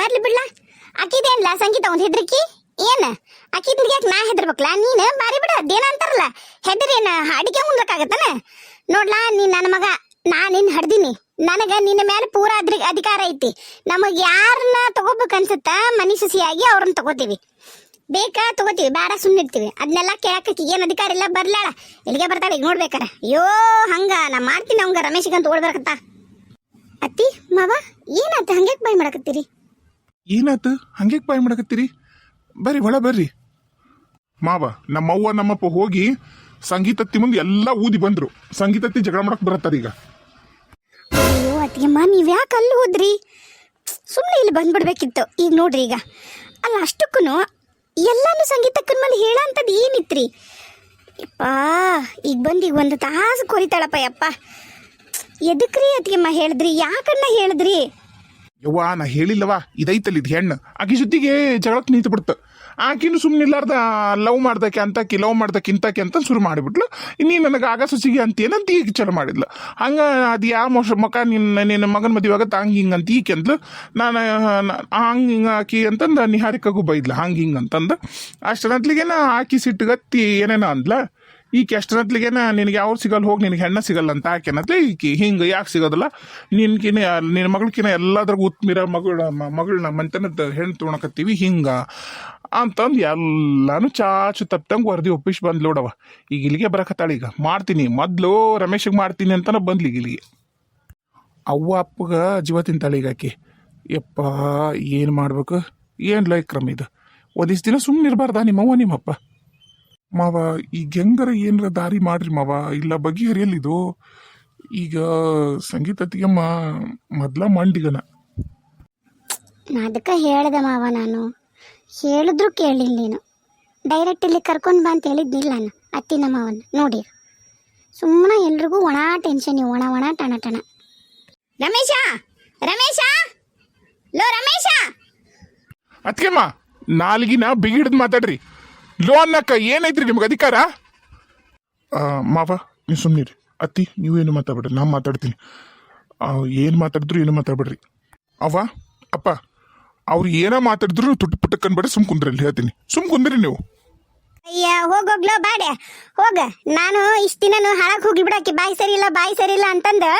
ಬರ್ಲಿ ಬಿಡ್ಲ. ಅಕ್ಕಿದೇನ್ಲ ಸಂಗೀತ ಒಂದು ಹೆದ್ರಿಕಿ? ಏನು? ಅಕ್ಕಿ ಯಾಕೆ ನಾ ಹೆದರ್ಬೇಕಲ್ಲ ನೀನ್ ಬಾರಿ ಬಿಡ, ಅದೇನ ಅಂತಾರಲ್ಲ. ಹೆದರಿ ಏನ ಅಡಿಗೆ ಉಣ್ಬೇಕಾಗತ್ತನ? ನೋಡ್ಲಾ, ನೀನ್ ನನ್ನ ಮಗ, ನಾ ನಿನ್ನ ಹಡ್ದೀನಿ. ನನಗೆ ನಿನ್ನ ಮೇಲೆ ಪೂರ ಅದ್ರಿ ಅಧಿಕಾರ ಐತಿ. ನಮಗೆ ಯಾರನ್ನ ತಗೋಬೇಕು ಅನ್ಸುತ್ತ, ಮನಿ ಸಸಿಯಾಗಿ ಅವ್ರನ್ನ ತಗೋತೀವಿ. ಬೇಕಾ ತಗೋತೀವಿ, ಬೇಡ ಸುಮ್ಮನಿರ್ತೀವಿ ಅದನ್ನೆಲ್ಲ ಕೇಳಕ್ಕೆ ಏನು ಅಧಿಕಾರ ಇಲ್ಲ ಬರ್ಲಾಳ ಎಲ್ಲಿಗೆ ಬರ್ತಾಳೆ, ಈಗ ನೋಡ್ಬೇಕಾರ. ಅಯ್ಯೋ, ಹಂಗ ನಾ ಮಾಡ್ತೀನಿ, ಅವಂಗ ರಮೇಶಿಗಂತ ಓಡ್ಬರ್ಕತ್ತ. ಅತ್ತಿ, ಮಾವ, ಏನಾಯ್ತು, ಹಂಗ್ಯಾಕ್ ಬೈ ಮಾಡಕತ್ತೀರಿ? ಏನಾತ? ಹಂಗೆ ಬಾಯ್ ಮಾಡಕತ್ತೀರಿ? ಬರ್ರಿ, ಒಳ ಬರ್ರಿ. ಮಾವ, ನಮ್ಮವ್ವ, ನಮ್ಮಪ್ಪ ಹೋಗಿ ಸಂಗೀತತ್ತಿ ಮುಂದೆ ಎಲ್ಲ ಊದಿ ಬಂದ್ರು. ಸಂಗೀತತ್ತಿ ಜಗಳ ಮಾಡಕ್ ಬರತ್ತಾರ ಈಗ. ಅಯ್ಯೋ, ಅತ್ತಿಗೆಮ್ಮ, ನೀವು ಯಾಕೆ ಅಲ್ಲಿ ಹೋದ್ರಿ? ಸುಮ್ಮನೆ ಇಲ್ಲಿ ಬಂದ್ಬಿಡ್ಬೇಕಿತ್ತು. ಈಗ ನೋಡ್ರಿ ಈಗ. ಅಲ್ಲ ಅಷ್ಟಕ್ಕೂ ಎಲ್ಲಾನು ಸಂಗೀತಕ್ಕನ ಮೇಲೆ ಹೇಳಂತದ್ ಏನಿತ್ರಿ? ಯಪ್ಪ, ಈಗ ಬಂದು ಈಗ ಒಂದು ತಾಸು ಕೊರಿತಾಳಪ್ಪ ಯಪ್ಪ. ಎದಕ್ರಿ ಅತ್ತಿಗೆಮ್ಮ ಹೇಳಿದ್ರಿ? ಯಾಕಣ್ಣ ಹೇಳಿದ್ರಿ? ಯವ್ವ, ನಾ ಹೇಳಿಲ್ಲವಾ ಇದೈತಲ್ಲ ಇದು ಹೆಣ್ಣು. ಆಕಿ ಜೊತೆಗೆ ಜಗಳಕ್ಕೆ ನಿಂತು ಬಿಡ್ತು ಆಕಿನು ಸುಮ್ಮನಿಲ್ಲಾರ್ದ ಲವ್ ಮಾಡ್ದಕ್ಕೆ ಅಂತಕ್ಕೆ, ಲವ್ ಮಾಡ್ದಕ್ಕೆ ಇಂತಕ್ಕೆ ಅಂತ ಶುರು ಮಾಡಿಬಿಟ್ಲು. ಇನ್ನೀ ನನಗೆ ಆಗ ಅಂತ ಏನಂತ ಈಗ ಚಲ ಮಾಡಿದ್ಲು. ಹಂಗೆ ಅದು ಯಾವ ಮೋಸ, ಮಕ ನಿನ್ನ ನಿನ್ನ ಮಗನ ಮದುವೆ ಆಗತ್ತೆ, ಹಂಗೆ ಹಿಂಗೆ ಅಂತ ಈಕೆ ಅಂದ್ಲು. ನಾನು ಹಂಗೆ ಹಿಂಗೆ ಆಕಿ ಅಂತಂದು, ನಿಹಾರಿಕಾಗೂ ಬೈದ್ಲ, ಹಂಗೆ ಹಿಂಗೆ ಅಂತಂದು. ಅಷ್ಟರತ್ಲಿಗೇನ ಆಕಿ ಸಿಟ್ಟುಗತ್ತಿ ಏನೇನೋ ಅಂದ್ಲ. ಈಕೆ ಅಷ್ಟರತ್ಲಿಗೇನ ನಿನಗೆ ಅವ್ರು ಸಿಗಲ್ಲ, ಹೋಗಿ ನಿನಗೆ ಹೆಣ್ಣ ಸಿಗಲ್ಲ ಅಂತ ಆಕೆನತ್ಲೆ ಈಕಿ. ಹಿಂಗೆ ಯಾಕೆ ಸಿಗೋದಿಲ್ಲ? ನಿನ್ಕಿನ ನಿನ್ನ ಮಗಳಕಿನ ಎಲ್ಲದ್ರಾಗ ಉತ್ಮಿರ ಮಗಳ ಮಗಳನ್ನ ಮಂತನದ ಹೆಣ್ಣು ತೊಗೊಳಕತ್ತೀವಿ ಹಿಂಗ. ಅಂತಂದು ಎಲ್ಲಾನು ಚಾಚು ತಪ್ಪಂಗೆ ವರದಿ ಒಪ್ಪಿಸಿ ಬಂದ್ಲು ನೋಡವ ಈಗ ಇಲ್ಲಿಗೆ ಬರಕತ್ತಾಳ ಈಗ. ಮಾಡ್ತೀನಿ. ಮೊದಲು ರಮೇಶಿಗೆ ಮಾಡ್ತೀನಿ ಅಂತಾನೆ ಬಂದ್ಲಿ ಇಲ್ಲಿಗೆ. ಅವ್ವ ಅಪ್ಪಗ ಜೀವ ತಿಂತಾಳೆ ಈಗ ಆಕಿ. ಯಪ್ಪ, ಏನು ಮಾಡ್ಬೇಕು? ಏನು ಲೈಕ್ ಕ್ರಮ ಇದು? ಒದಿಸ್ದಿನ ದಿನ ಸುಮ್ಮನೆ ಇರಬಾರ್ದಾ ನಿಮ್ಮವ್ವ, ನಿಮ್ಮಪ್ಪ? ಮಾವ ಈಗ ಹೆಂಗರ ಏನರ ದಾರಿ ಮಾಡ್ರಿ ಮಾವ. ಇಲ್ಲ ಬಗೆಹರಿಯಲ್ಲಿದು. ಈಗ ಸಂಗೀತ ಅತ್ತಿಗೆಮ್ಮ ಮೊದ್ಲ ಮಂಡಿಗನ. ನಾ ಅದಕ್ಕೆ ಹೇಳ್ದೆ ಮಾವ ನಾನು. ಹೇಳಿದ್ರು ಕೇಳಿಲ್ಲ ನೀನು. ಡೈರೆಕ್ಟ್ ಇಲ್ಲಿ ಕರ್ಕೊಂಡು ಬಾ ಅಂತ ಹೇಳಿದ್ನಿಲ್ಲ ನಾನು ಅತ್ತಿನ ಮಾವನ. ನೋಡಿ. ಸುಮ್ಮನೆ ಎಲ್ರಿಗೂ ಒಣ ಟೆನ್ಷನ್ ಒಣ ಒಣ ಟಣ ಟಣ. ರಮೇಶ ರಮೇಶ ಲೋ ರಮೇಶ. ಅತ್ತಿಗೆಮ್ಮ ನಾಲ್ಗಿನ ಬಿಗಿಡ್ದು ಮಾತಾಡ್ರಿ. ಲೋನ್ನಕ್ಕ ಏನೈತ್ರಿ ನಿಮ್ಗೆ ಅಧಿಕಾರ? ಮಾವ, ನೀವು ಸುಮ್ಮನಿರಿ ಅತ್ತಿ, ನೀವೇನು ಮಾತಾಡ್ಬೇಡ್ರಿ, ನಾನು ಮಾತಾಡ್ತೀನಿ. ಏನು ಮಾತಾಡಿದ್ರು ಏನು ಮಾತಾಡ್ಬೇಡ್ರಿ. ಅವ್ವ, ಅಪ್ಪ, ಅವ್ರು ಏನೋ ಮಾತಾಡಿದ್ರು ತುಟ್ಟು ಪುಟ್ಟಕ್ಕೆ ಅನ್ಬೇಡ್ರಿ, ಸುಮ್ ಕುಂದ್ರಿ ಅಲ್ಲಿ ಹೇಳ್ತೀನಿ. ಸುಮ್ ಕುಂದ್ರಿ ನೀವು. ಅಯ್ಯ ಹೋಗೋಗ್ಲೋ ಬಾಡೆ. ಹೋಗ. ನಾನು ಇಷ್ಟು ದಿನನು ಹಾಳಾಗಿ ಹೋಗಿ ಬಿಡಕ್ಕೆ ಬಾಯಿ ಸರಿ ಇಲ್ಲ, ಬಾಯಿ ಸರಿ ಇಲ್ಲ ಅಂತಂದು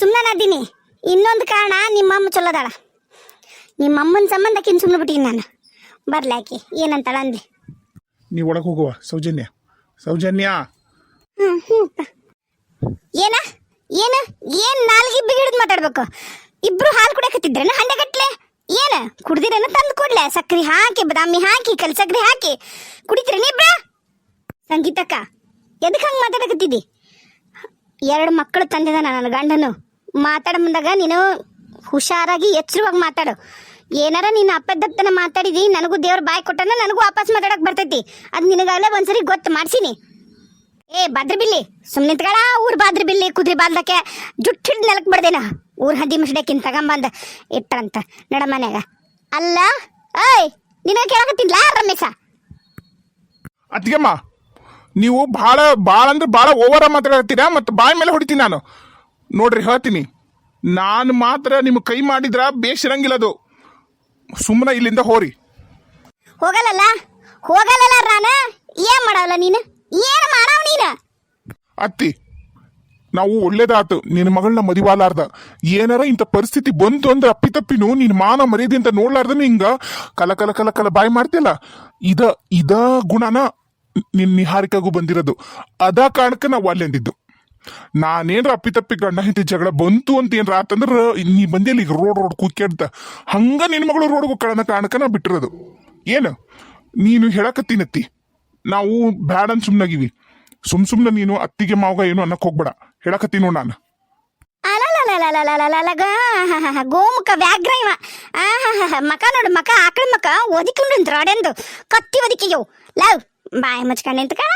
ಸುಮ್ಮನೆ ಅದೀನಿ ಇನ್ನೊಂದು ಕಾರಣ ನಿಮ್ಮಮ್ಮ ಚಲೋದಾಳ ನಿಮ್ಮಮ್ಮನ ಸಂಬಂಧಕ್ಕಿನ್ ಸುಮ್ಮನೆ ಬಿಟ್ಟಿನಿ ನಾನು. ಬರ್ಲಾಕಿ ಏನಂತಾಳ ಅಂದ್ಲಿ. ನೀವು ಒಳಗೆ ಹೋಗುವ. ಸೌಜನ್ಯ. ಸೌಜನ್ಯ! ಹ್ಮ್ ಹ್ಮ್. ಏನ? ಏನ? ಏನ್ ನಾಲ್ಗೆ ಬಿಗಿಡಿದ್ ಮಾತಾಡ್ಬೇಕು? ಇಬ್ರು ಹಾಲು ಹಂಡೆ ಗಟ್ಲೆ ಏನ? ಕುಡ್ದಿರೇನ ತಂದು ಕೊಡ್ಲೆ? ಸಕ್ರಿ ಹಾಕಿ, ಬಾದಾಮಿ ಹಾಕಿ ಕಲ್ ಸಕ್ರಿ ಹಾಕಿ. ಕುಡಿತೀರೇನ ಇಬ್ರ? ಸಂಗೀತಕ್ಕ ಎದಕ್ಕೆ ಹಂಗೆ ಮಾತಾಡಕತ್ತಿದ್ದಿ? ಎರಡು ಮಕ್ಕಳು ತಂದಿದ ನನ್ನ ಗಂಡನು. ಮಾತಾಡ ಮುಂದಾಗ ನೀನು ಹುಷಾರಾಗಿ ಎಚ್ಚರವಾಗಿ ಮಾತಾಡು. ಏನಾರ ನೀನು ಅಪ್ಪದತ್ತನ ಮಾತಾಡಿದಿ, ನನಗೂ ದೇವ್ರ ಬಾಯ್ ಕೊಟ್ಟನ ನನಗೂ ವಾಪಸ್ ಮಾತಾಡಕ್ ಬರ್ತೈತಿ. ಅದು ನಿನಗಾಗಲೇ ಒಂದ್ಸರಿ ಗೊತ್ತು ಮಾಡ್ಸಿನಿ. ಏ, ಬಾದ್ರ ಬಿಲ್ಲಿ ಸುಮ್ಮನೆ ನಿಂತ್ಗಳ ಊರ್ ಬಾದ್ರ ಬಿಲ್ಲಿ, ಕುದುರೆ ಬಾದ್ಲಕ್ಕೆ. ಜುಟ್ ಹಿಡ್ದು ನೆಲಕ್ ಬಿಡ್ದೇನ? ಊರ್ ಹದಿ ಮುಸ್ಡಕ್ಕಿನ್ ತಗೊಂಬಂದ ಇಟ್ಟಂತ ನಡ ಮನ್ಯಾಗ. ಅಲ್ಲ, ಏಯ್, ನಿನಗ ಕೇಳಕತ್ತಿಲ್ಲ ರಮೇಶ? ಅತ್ತಿಗೆಮ್ಮ, ನೀವು ಭಾಳ ಭಾಳ ಅಂದ್ರೆ ಭಾಳ ಓವರ ಮಾತಾಡ್ತೀರಾ ಮತ್ತು ಬಾಯಿ ಮೇಲೆ ಹೊಡಿತೀನಿ ನಾನು. ನೋಡ್ರಿ, ಹೇಳ್ತೀನಿ. ನಾನು ಮಾತ್ರ ನಿಮ್ಗೆ ಕೈ ಮಾಡಿದ್ರ ಬೇಸಿರಂಗಿಲ್ಲ ಅದು. ಸುಮ್ಮನೆ ಇಲ್ಲಿಂದ ಹೋರಿ. ಹೋಗಲಲ್ಲ ಹೋಗಲಲ್ಲ ರಾನ ಏನ್ ಮಾಡಲ್ಲ ನೀನು? ಏನ್ ಮಾಡವ್ ನೀನು? ಅತ್ತಿ ನಾವು ಒಳ್ಳೇದಾತು. ನಿನ್ನ ಮಗಳನ್ನ ಮದಿವಾಲಾರ್ದ. ಏನಾರ ಇಂಥ ಪರಿಸ್ಥಿತಿ ಬಂತು ಅಂದ್ರೆ ಅಪ್ಪಿತಪ್ಪಿನು ನಿನ್ನ ಮಾನ ಮರ್ಯಾದೆ ಅಂತ ನೋಡ್ಲಾರ್ದನ ಹಿಂಗ? ಕಲ ಕಲ ಕಲ ಕಲ ಬಾಯಿ ಮಾಡ್ತಿಲ್ಲ ಇದ ಇದ ಗುಣನ ನಿನ್ನ ನಿಹಾರಿಕಾಗೂ ಬಂದಿರೋದು. ಅದ ಕಾರಣಕ್ಕೆ ನಾವು ಅಲ್ಲಿ ಅಂದಿದ್ದು ನಾನೇನ್ರ ಅಪ್ಪಿತಪ್ಪಿ ಗಂಡ ಹೆಂಡತಿ ಜಗಳ ಬಂತು ಅಂತ ಏನ್ರ ಆತಂದ್ರ ನೀ ಬಂದಿಲ್ಲ ಈಗ ರೋಡ್ ರೋಡ್ ಕುಕ್ಕೇಡ್ತ ಹಂಗ ನಿನ್ ಮಗಳು ರೋಡ್ ಕಳನ ಕಾಣಕ ನಾ ಬಿಟ್ಟಿರೋದು. ಏನು? ನೀನು ಹೇಳಕತ್ತೀನತ್ತಿ. ನಾವು ಬ್ಯಾಡ ಅಂತ ಸುಮ್ಮನಾಗಿವಿ ಸುಮ್ ಸುಮ್ನೆ ನೀನು ಅತ್ತಿಗೆ ಮಾವಗ ಏನು ಅನ್ನಕ್ ಹೋಗ್ಬೇಡ. ಹೇಳಕತ್ತೀನಿ ನೋಡ್ ನಾನು. ಗೋಮುಖ ವ್ಯಾಘ್ರ ಇವ. ಮಕ ನೋಡು, ಮಕ ಆಕಳ ಮಕ. ಒದಿಕೊಂಡು ರಾಡೆಂದು ಕತ್ತಿ ಒದಿಕೆಯೋ ಲವ್. ಬಾಯ್ ಮುಚ್ಕೊಂಡು ನಿಂತ್ಕಣ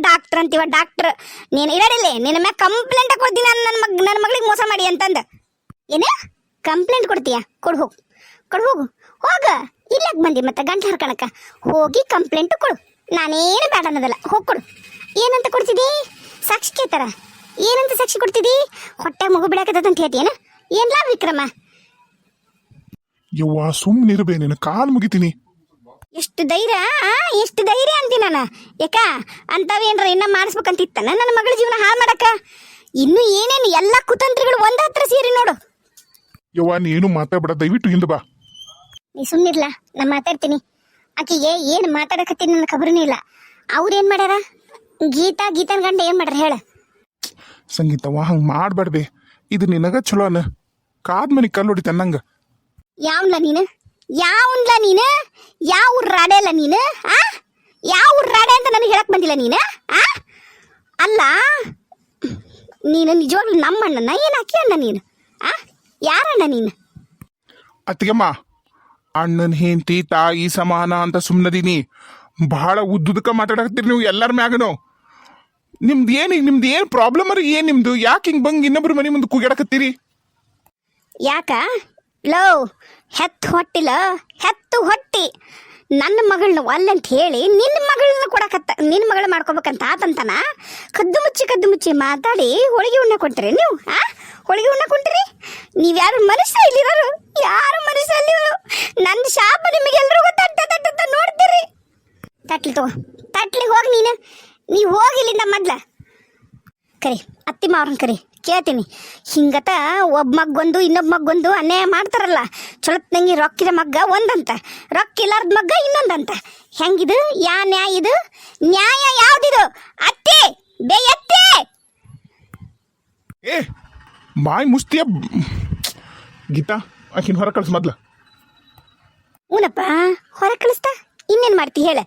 ಡಾಕ್ಟರ್ ಅಂತೀವ ಡಾಕ್ಟರ್ ನೀನು ಇರಡಿಲ್ಲ ನಿನ್ನ ಮ್ಯಾಗ ಕಂಪ್ಲೇಂಟ್ ಕೊಡ್ತೀನಿ ನಾನು ನನ್ನ ಮಗ್ ನನ್ನ ಮಗಳಿಗೆ ಮೋಸ ಮಾಡಿ ಅಂತಂದ. ಏನ? ಕಂಪ್ಲೇಂಟ್ ಕೊಡ್ತೀಯ? ಕೊಡು ಹೋಗು. ಕೊಡು ಹೋಗು. ಹೋಗ. ಇಲ್ಲಕ್ ಬಂದಿ ಮತ್ತೆ ಗಂಟೆ ಹರ್ಕೊಳಕ. ಹೋಗಿ ಕಂಪ್ಲೇಂಟ್ ಕೊಡು. ನಾನೇನು ಬೇಡ ಅನ್ನೋದಲ್ಲ, ಹೋಗಿ ಕೊಡು. ಏನಂತ ಕೊಡ್ತಿದ್ದಿ ಸಾಕ್ಷಿ ಕೇಳ್ತಾರ. ಏನಂತ ಸಾಕ್ಷಿ ಕೊಡ್ತಿದ್ದಿ ಹೊಟ್ಟೆ ಮಗು ಬಿಡಾಕತ್ತಂತ ಹೇಳ್ತೀಯನ ಏನ್ಲಾ ವಿಕ್ರಮ? ಯವ್ವ ಸುಮ್ಮನಿರ್ಬೇ ನಿನ್ನ ಕಾಲು ಮುಗಿತೀನಿ. ಎಷ್ಟು ಧೈರ್ಯ? ಎಷ್ಟು ಧೈರ್ಯ ಅಂತೀನಿ ನಾನು. ಯಾಕ? ಅಂತವೇನ್ರ ಇನ್ನ ಮಾಡಿಸ್ಬೇಕಂತಿತ್ತನ ನನ್ನ ಮಗಳ ಜೀವನ ಹಾಳು ಮಾಡಕ ಇನ್ನು ಏನೇನು ಎಲ್ಲ ಕುತಂತ್ರಿಗಳು ಒಂದ ಹತ್ರ ಸೇರಿ ನೋಡು. ಯವ್ವ ನೀನು ಮಾತಾಡ್ಬೇಡ ದಯವಿಟ್ಟು ಹಿಂದೆ ಬಾ. ನೀ ಸುಮ್ಮನಿರ್ಲ ನಾ ಮಾತಾಡ್ತೀನಿ. ಆಕಿಗೆ ಏನು ಮಾತಾಡಕತ್ತೀನಿ ನನ್ನ ಖಬರನೇ ಇಲ್ಲ. ಅವ್ರು ಏನು ಮಾಡ್ಯಾರ? ಗೀತಾ ಗೀತನ ಗಂಡ ಏನು ಮಾಡ್ಯಾರ ಹೇಳ. ಸಂಗೀತವ್ವ ಹಂಗೆ ಮಾಡಬೇಡ್ಬೆ. ಇದು ನಿನಗ ಚಲೋ ಅನ ಕಾದ್ ಮನಿ ಕಲ್ಲು ಹೊಡಿತ ನಂಗೆ. ಯಾವ್ಲ ನೀನು? ಯಾವನ್ಲ ನೀನು? ಯಾವ ಊರ್ ರಾಡೆ ಅಲ್ಲ ನೀನು? ಆ? ಯಾವ ಊರ್ ರಾಡೆ ಅಂತ ನನಗೆ ಹೇಳಕ್ ಬಂದಿಲ್ಲ ನೀನು? ಆ? ಅಲ್ಲ ನೀನು ನಿಜವಾಗ್ಲೂ ನಮ್ಮ ಅಣ್ಣನ ಏನು ಅಕ್ಕಿ ಅಣ್ಣ ನೀನು? ಆ? ಯಾರಣ್ಣ ನೀನು? ಅತ್ತಿಗೆಮ್ಮ ಅಣ್ಣನ ಹೆಂಡತಿ ತಾಯಿ ಸಮಾನ ಅಂತ ಸುಮ್ಮನದೀನಿ ಬಹಳ ಉದ್ದುದಕ್ಕ ಮಾತಾಡಕತ್ತೀರಿ ನೀವು ಎಲ್ಲರ ಮ್ಯಾಗನು. ನಿಮ್ದು ಏನು ನಿಮ್ದು ಏನು ಪ್ರಾಬ್ಲಮ್ ಅರಿ? ಏನು ನಿಮ್ದು? ಯಾಕೆ ಹಿಂಗೆ ಬಂದು ಇನ್ನೊಬ್ರು ಮನೆ ಮುಂದೆ ಕೂಗಾಡಕತ್ತೀರಿ ಯಾಕ? ಲೋ, ಹೆತ್ತು ಹೊಟ್ಟಿಲ ಹೆತ್ತು ಹೊಟ್ಟಿ. ನನ್ನ ಮಗಳನ್ನ ಒಲ್ಲಂತ ಹೇಳಿ ನಿನ್ನ ಮಗಳನ್ನ ಕೊಡಕತ್ತ, ನಿನ್ನ ಮಗಳ ಮಾಡ್ಕೋಬೇಕಂತ ಆತಂತನ ಕದ್ದು ಮುಚ್ಚಿ ಕದ್ದು ಮುಚ್ಚಿ ಮಾತಾಡಿ ಹೋಳಿಗೆ ಉಣ್ಣ ಕೊಡ್ತೀರಿ ನೀವು, ಆ? ಹೋಳಿಗೆ ಉಣ್ಣ ಕೊಂಡ್ರಿ ನೀವ್ಯಾರು ಮನುಷ್ಯ ಇಲ್ಲಿರೋರು? ಯಾರು ಮನುಷ್ಯ ಇಲ್ಲಿರೋರು ನನ್ನ ಶಾಪ ನಿಮಗೆಲ್ರಿಗೂ ತಟ್ಟ ತಟ್ಟ ನೋಡ್ತೀರಿ. ತಟ್ಲಿ ತಗೋ, ತಟ್ಲಿಗೆ ಹೋಗಿ ನೀನು. ನೀವು ಹೋಗಿ ಇಲ್ಲಿಂದ ಮೊದ್ಲ. ಕರಿ ಅತ್ತಿ ಅವ್ರನ್ನ ಕರಿ. ಕೇಳ್ತೀನಿ. ಹಿಂಗತ ಒಬ್ಬ ಮಗ್ಗೊಂದು ಇನ್ನೊಬ್ಬ ಮಗ್ಗೊಂದು ಅನ್ಯಾಯ ಮಾಡ್ತಾರಲ್ಲ. ಚೊಳತ್ನಂಗಿ ರೊಕ್ಕಿದ ಮಗ್ಗ ಒಂದಂತ. ರೊಕ್ಕ ಇಲ್ಲಾರ್ದ ಮಗ್ಗ ಇನ್ನೊಂದಂತ. ಹೆಂಗಿದು? ಯಾ ನ್ಯಾಯ ಇದು? ನ್ಯಾಯ ಯಾವ್ದಿದು? ಅತ್ತೆ! ಬೇ ಅತ್ತೆ! ಏ ಬಾಯಿ ಮುಸ್ತಿಯ ಗೀತಾ ಆಕಿನ ಹೊರ ಕಳ್ಸ ಮೊದ್ಲ. ಊನಪ್ಪ ಹೊರ ಕಳಿಸ್ತಾ? ಇನ್ನೇನು ಮಾಡ್ತಿ ಹೇಳ?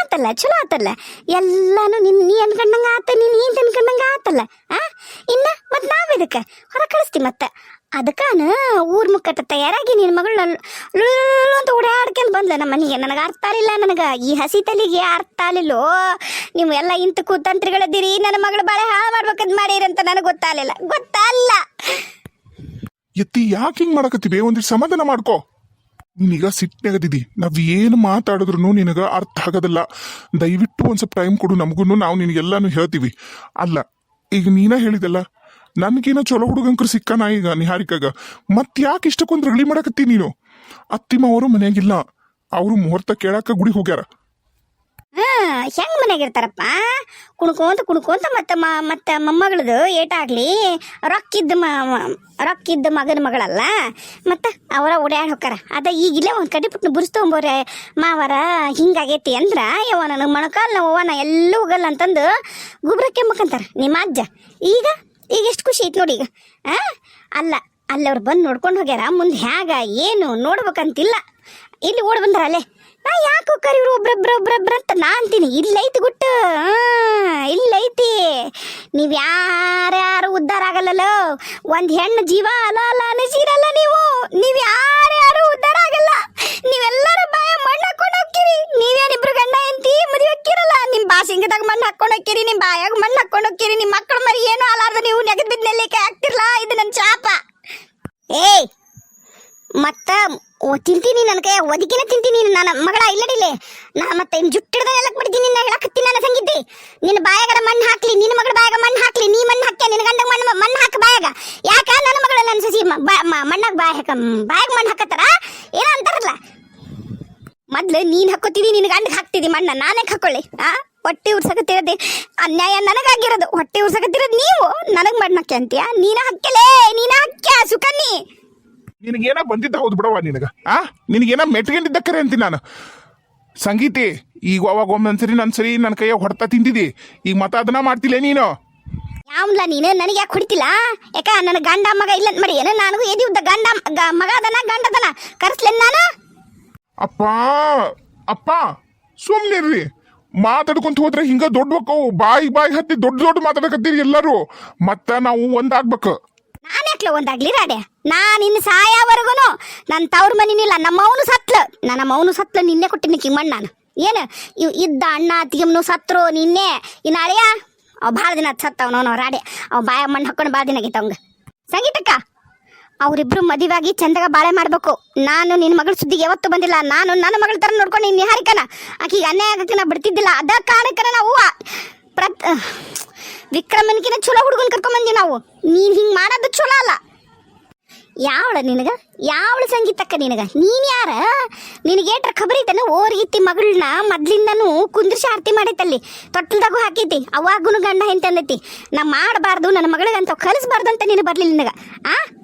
ಆತಲ್ಲ, ಚಲೋ ಆತಲ್ಲ. ಎಲ್ಲಾನು ನಿನ್ ನೀ ಅನ್ಕೊಂಡಂಗ ಆತ, ನೀನ್ ಏನ್ ಅನ್ಕೊಂಡಂಗ ಆತಲ್ಲ, ಆ? ಇನ್ನ ಮತ್ ನಾವೆದಕ್ಕೆ? ಹೊರ ಕಳಿಸ್ತಿ ಮತ್ತ. ಅದಕ್ಕಾನ ಊರ್ ಮುಖಟ ತಯಾರಾಗಿ ನಿನ್ ಮಗಳು ಅಂತ ಓಡಾಡ್ಕೊಂಡ್ ಬಂದ್ಲ ನಮ್ಮ ಮನೆಗೆ ನನಗೆ ಅರ್ಥ ಆಗಲಿಲ್ಲ ನನಗೆ. ಈ ಹಸಿ ತಲೆಗೆ ಅರ್ಥ ಆಗಲಿಲ್ಲೋ? ನೀವು ಎಲ್ಲ ಇಂತ ಕುತಂತ್ರಿಗಳದಿರಿ ನನ್ನ ಮಗಳು ಬಾಳೆ ಹಾಳು ಮಾಡ್ಬೇಕಂತ ಮಾಡಿರಿ ಅಂತ ನನಗೆ ಗೊತ್ತಾಗಲಿಲ್ಲ. ಗೊತ್ತಲ್ಲ. ಎತ್ತಿ ಯಾಕೆ ಹಿಂಗೆ ಮಾಡಕತ್ತೀವಿ ಒಂದಿಷ್ಟು ಸಮಾಧಾನ ಮಾಡ್ಕೋ. ನೀನೀಗ ಸಿಟ್ನಾಗದಿದಿ ನಾವ್ ಏನು ಮಾತಾಡಿದ್ರು ನಿನಗ ಅರ್ಥ ಆಗೋದಿಲ್ಲ. ದಯವಿಟ್ಟು ಒಂದ್ ಸ್ವಲ್ಪ ಟೈಮ್ ಕೊಡು ನಮಗೂ ನಾವು ನಿನಗೆಲ್ಲಾನು ಹೇಳ್ತೀವಿ. ಅಲ್ಲ, ಈಗ ನೀನ ಹೇಳಿದಲ್ಲ, ನನ್ಗೇನ ಚಲೋ ಹುಡುಗಂಕರು ನಾ ಈಗ ನಿಹಾರಿಕಾಗ? ಮತ್ ಯಾಕೆ ಇಷ್ಟಕ್ಕೊಂದು ರಗಳಿ ಮಾಡಕತ್ತಿ ನೀನು? ಅತ್ತಿಮ್ಮ ಅವರು ಮನೆಯಾಗಿಲ್ಲ ಅವರು ಮುಹೂರ್ತ ಕೇಳಾಕ ಗುಡಿ ಹೋಗ್ಯಾರ. ಹೆಂಗ್ ಮನೆಗೆ ಇರ್ತಾರಪ್ಪ ಕುಣ್ಕೋಂತ ಕುಣ್ಕೋಂತ ಮತ್ತೆ ಮತ್ತೆ ಮೊಮ್ಮಗಳದು ಏಟಾಗ್ಲಿ ರೊಕ್ಕಿದ್ದ ಮ ರೊಕ್ಕಿದ್ದ ಮಗನ ಮಗಳಲ್ಲ. ಮತ್ತೆ ಅವರ ಓಡ್ಯಾಡ್ ಹೋಕಾರ ಅದ ಈಗಿಲ್ಲ, ಒಂದು ಕಡೆ ಪುಟ್ಟ ಬುರ್ಸ್ತೊಂಬೋರೆ ಮಾವರ, ಹಿಂಗಾಗೈತಿ ಅಂದ್ರ ಯವ ನನಗೆ ಮೊಣಕಾಲ್ ನಾವು ಎಲ್ಲೂ ಹೋಗಲ್ಲ ಅಂತಂದು ಗುಬ್ರಕ್ಕೆ ಕೆಂಬಕಂತಾರ ನಿಮ್ಮ ಅಜ್ಜ. ಈಗ ಈಗ ಎಷ್ಟು ಖುಷಿ ಐತಿ ನೋಡಿ ಈಗ. ಹಾಂ ಅಲ್ಲ ಅಲ್ಲಿ ಅವ್ರು ಬಂದು ನೋಡ್ಕೊಂಡು ಹೋಗ್ಯಾರ. ಮುಂದೆ ಹ್ಯಾಗ, ಏನು ನೋಡ್ಬೇಕಂತಿಲ್ಲ. ಇಲ್ಲಿ ಓಡ್ ಬಂದ್ರ ಅಲ್ಲೇ ನಾ ಯಾಕೋ ಕರೀರು ಒಬ್ರೊಬ್ರೊಬ್ರೊಬ್ರ ಒಬ್ರೊಬ್ರ ಒಬ್ರೊಬ್ರ ಅಂತ? ನಾ ಅಂತೀನಿ, ಇಲ್ಲೈತಿ ಗುಟ್ಟು. ಇಲ್ಲೈತಿ. ನೀವ್ ಯಾರ್ಯಾರು ಉದ್ಧಾರ ಆಗಲ್ಲಲ್ಲ? ಒಂದ್ ಹೆಣ್ಣು ಜೀವ ಅಲ ಅಲ್ಲ ಅನಿಸಿರಲ್ಲ ನೀವು? ನೀವ್ ಯಾರ್ಯಾರು ಉದ್ಧಾರ ಆಗಲ್ಲ? ನೀವೆಲ್ಲರೂ ಬಾಯ ಮಣ್ಣು ಹಾಕೊಂಡು ಹೋಗ್ತೀರಿ. ನೀವೇನಿಬ್ರು ಗಂಡ ಎಂತಿ ಮದುವೆ ಹೋಗ್ತಿರಲ್ಲ ನಿಮ್ ಬಾಸಿಂಗದಾಗ ಮಣ್ಣು ಹಾಕೊಂಡು ಹೋಗ್ತೀರಿ, ನಿಮ್ ಬಾಯಾಗ ಮಣ್ಣು ಹಾಕೊಂಡು ಹೋಗ್ತೀರಿ, ನಿಮ್ ಮಕ್ಕಳು ಮರಿ ಏನು ಅಲಾರ್ದ ನೀವು ನೆಗದ್ ಬಿದ್ದ ನೆಲ್ಲಿಕ್ಕೆ ಹಾಕ್ತಿರ್ಲಾ ಇದು ನನ್ನ ಶಾಪ. ಏಯ್, ಮತ್ತ ಓ, ತಿಂತೀನಿ ನನ್ನ ಕೈ ಒದಿಕಿನ ತಿಂತೀನಿ ನನ್ನ ಮಗಳ ಇಲ್ಲಡಿಲೆ ನಾ ಮತ್ತೆ ಜುಟ್ಟಿಡ್ದ ಎಲ್ಲಕ್ ಬಿಡ್ತೀನಿ ನಿನ್ನ ಹೇಳಕತ್ತೀನಿ ನನ್ನ ಸಂಗೀತಿ. ನಿನ್ನ ಬಾಯಾಗರ ಮಣ್ಣು ಹಾಕ್ಲಿ ನಿನ್ನ ಮಗಳ ಬಾಯಾಗ ಮಣ್ಣು ಹಾಕ್ಲಿ, ನೀ ಮಣ್ಣು ಹಾಕ್ಯ ನಿನ್ನ ಗಂಡ ಮಣ್ಣು ಮಣ್ಣು ಹಾಕ ಬಾಯಾಗ. ಯಾಕ ನನ್ನ ಮಗಳ ನನ್ನ ಸಸಿ ಮಣ್ಣಾಗ ಬಾಯ ಹಾಕ ಬಾಯಾಗ ಮಣ್ಣು ಹಾಕತ್ತಾರ? ಏನ ಅಂತಾರಲ್ಲ. ಮೊದ್ಲು ನೀನು ಹಾಕೋತಿದಿ, ನಿನ್ ಗಂಡಗ್ ಹಾಕ್ತಿದಿ ಮಣ್ಣ, ನಾನೇ ಹಾಕೊಳ್ಳಿ. ಆ, ಹೊಟ್ಟೆ ಉರ್ಸಕತ್ತಿರೋದೆ, ಅನ್ಯಾಯ ನನಗಾಗಿರೋದು. ಹೊಟ್ಟೆ ಉರ್ಸಕತ್ತಿರೋದು ನೀವು. ನನಗ್ ಹಾಕ್ಯ ಅಂತೀಯ ನೀನ ಹಾಕ್ಯಲೇ, ನೀನು ಹಾಕ್ಯ ಸುಕನ್ನಿ ನಿನಗೇನ ಬಂದಿದ್ದ ಹೌದು ಬಿಡವ ನಿನಗ? ಆ? ನಿನಗೇನ ಮೆಟ್ಕೊಂಡಿದ್ದ ಕರೆ ಅಂತೀನಿ ನಾನು. ಸಂಗೀತಿ ಈಗ ಅವಾಗ ಒಮ್ಮೊಂದ್ಸರಿ ನನ್ನ ಸರಿ ನನ್ನ ಕೈಯಾಗ ಹೊಡ್ತಾ ತಿಂದಿದ್ದಿ ಈಗ ಮತ ಅದನ್ನ ಮಾಡ್ತಿಲ್ಲ ನೀನು? ಯಾವ್ಲ ನೀನು ನನಗೆ ಯಾಕೆ ಹೊಡಿತಿಲ್ಲ? ಯಾಕ ನನ್ನ ಗಂಡ ಮಗ ಇಲ್ಲ ಮಾಡಿ ಏನ ನನಗೂ ಎದಿ ಉದ್ದ ಗಂಡ ಗ- ಮಗ ಅದನ ಗಂಡ ಅದನ? ಕರ್ಸ್ಲೇನ್ ನಾನು? ಅಪ್ಪ ಅಪ್ಪ ಸುಮ್ಮನಿರ್ರಿ ಮಾತಾಡ್ಕೊಂತ ಹೋದ್ರೆ ಹಿಂಗ ದೊಡ್ಡ ಬಾಯಿ ಬಾಯಿ ಹತ್ತಿ ದೊಡ್ಡ ದೊಡ್ಡ ಮಾತಾಡಕತ್ತೀರಿ ಎಲ್ಲರೂ. ಮತ್ತ ನಾವು ಒಂದಾಗ್ಬೇಕು. ಒಂದಾಗ್ಲಿ ರಾಡೆ. ನಾನು ಇನ್ನು ಸಾಯವರೆಗೂ ನನ್ನ ತವ್ರ ಮನಿನಿಲ್ಲ, ನಮ್ಮ ಅವನು ಸತ್ಲ. ನನ್ನ ಮೌನು ಸತ್ಲ ನಿನ್ನೆ ಕೊಟ್ಟಿನಿ ಕಿಮ್ಮಣ್ಣ ನಾನು. ಏನು? ಇವ್ ಇದ್ದ ಅಣ್ಣ ತಿಮ್ಮನು ಸತ್ರು ನಿನ್ನೆ. ಇನ್ನು ಅಳಿಯ? ಅವ್ ಭಾಳ ದಿನ ಸತ್ತವನವನು ನಾವು ರಾಡೆ. ಅವ್ ಬಾಯ ಮಣ್ಣು ಹಾಕೊಂಡು ಭಾಳ ದಿನ ಆಗೈತೆ ಅವಂಗ ಸಂಗೀತಕ್ಕ, ಅವರಿಬ್ರು ಮದುವೆಯಾಗಿ ಚಂದಾಗ ಬಾಳೆ ಮಾಡ್ಬೇಕು. ನಾನು ನಿನ್ನ ಮಗಳ ಸುದ್ದಿಗೆ ಯಾವತ್ತೂ ಬಂದಿಲ್ಲ. ನಾನು ನನ್ನ ಮಗಳ ತರ ನೋಡ್ಕೊಂಡು ನಿನ್ನ ನಿಹಾರಿಕನ. ಆಕಿಗೆ ಅನ್ಯಾಯ ಆಗಕ್ಕೆ ನಾ ಬಿಡ್ತಿದ್ದಿಲ್ಲ ಅದ ಕಾರಣಕ್ಕನ ನಾವು ಪ್ರತ್ ವಿಕ್ರಮನ್ಕಿನ ಚಲೋ ಹುಡುಗನ್ ಕರ್ಕೊಂಬಂದಿ ನಾವು. ನೀನ್ ಹಿಂಗ್ ಮಾಡೋದು ಚಲೋ ಅಲ್ಲ. ಯಾವಳ ನಿನಗ? ಯಾವಳ ಸಂಗೀತಕ್ಕ ನಿನಗ? ನೀನ್ ಯಾರ? ನಿನಗೇಟ್ರ ಖಬರ್ ಐತನ? ಓರ್ಗಿತ್ತಿ ಮಗಳನ್ನ ಮೊದ್ಲಿಂದನೂ ಕುಂದ್ರಿಸಿ ಆರತಿ ಮಾಡೈತಲ್ಲಿ. ತೊಟ್ಟಲ್ದಾಗೂ ಹಾಕೈತಿ. ಅವಾಗುನು ಗಂಡ ಹೆಂತ ಅಂದೈತಿ. ನಾ ಮಾಡಬಾರ್ದು, ನನ್ನ ಮಗಳಿಗಂತ ಕಲಿಸ್ಬಾರ್ದು ಅಂತ ನೀನು ಬರ್ಲಿಲ್ಲ ನಿನಗ. ಆ?